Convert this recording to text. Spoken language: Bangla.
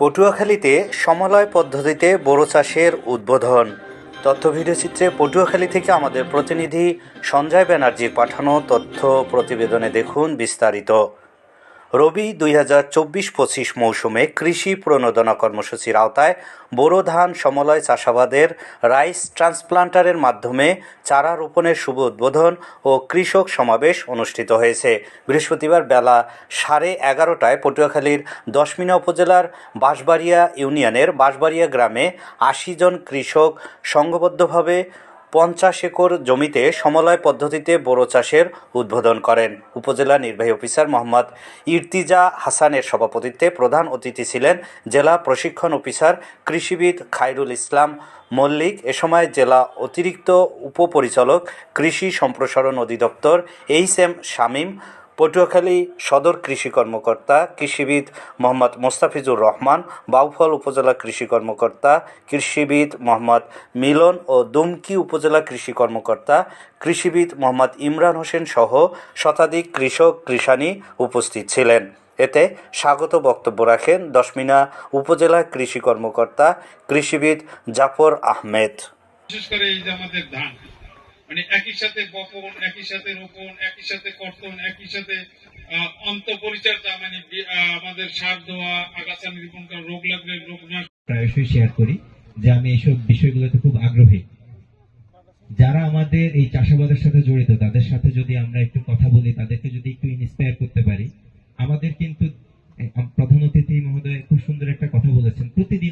পটুয়াখালীতে সমলয় পদ্ধতিতে বোরো চাষের উদ্বোধন। তথ্য ভিডিওচিত্রে পটুয়াখালী থেকে আমাদের প্রতিনিধি সঞ্জয় ব্যানার্জির পাঠানো তথ্য প্রতিবেদনে দেখুন বিস্তারিত। রবি দুই হাজার চব্বিশ পঁচিশ মৌসুমে কৃষি প্রণোদনা কর্মসূচির আওতায় বোরো ধান সমলয় চাষাবাদের রাইস ট্রান্সপ্লান্টারের মাধ্যমে চারা রোপণের শুভ উদ্বোধন ও কৃষক সমাবেশ অনুষ্ঠিত হয়েছে। বৃহস্পতিবার বেলা সাড়ে এগারোটায় পটুয়াখালীর দশমিনা উপজেলার বাঁশবাড়িয়া ইউনিয়নের বাঁশবাড়িয়া গ্রামে আশি জন কৃষক সংঘবদ্ধভাবে পঞ্চাশ একর জমিতে সমলয় পদ্ধতিতে বোরো চাষের উদ্বোধন করেন উপজেলা নির্বাহী অফিসার মোহাম্মদ ইর্তিজা হাসানের সভাপতিত্বে প্রধান অতিথি ছিলেন জেলা প্রশিক্ষণ অফিসার কৃষিবিদ খায়রুল ইসলাম মল্লিক, এ সময় জেলা অতিরিক্ত উপপরিচালক, কৃষি সম্প্রসারণ অধিদপ্তর এইচ এম শামীম পটুয়াখালী সদর কৃষি কর্মকর্তা কৃষিবিদ মোহাম্মদ মোস্তাফিজুর রহমান, বাউফল উপজেলা কৃষি কর্মকর্তা কৃষিবিদ মোহাম্মদ মিলন ও দুমকি উপজেলা কৃষি কর্মকর্তা কৃষিবিদ মোহাম্মদ ইমরান হোসেন সহ শতাধিক কৃষক, কৃষানি উপস্থিত ছিলেন। এতে স্বাগত বক্তব্য রাখেন দশমিনা উপজেলা কৃষি কর্মকর্তা কৃষিবিদ জাফর আহমেদ। বিশেষ করে এই যে আমাদের ধান মানে একই সাথে বপন, একই সাথে রোপণ একই সাথে কর্তন, একই সাথে অন্তপরিচর্যা মানে আমাদের সার দেওয়া, আগাছা নিরূপণ করা, রোগ লাগবে রোগ না প্রায়শই শেয়ার করি যে আমি এইসব বিষয়গুলোতে খুব আগ্রহী। যারা আমাদের এই চাষাবাদের সাথে জড়িত, তাদের সাথে যদি আমরা একটু কথা বলি, তাদেরকে যদি একটু ইন্সপায়ার করতে পারি, আমাদের কিন্তু প্রধান অতিথি মহোদয় খুব সুন্দর একটা কথা বলেছেন। প্রতিদিন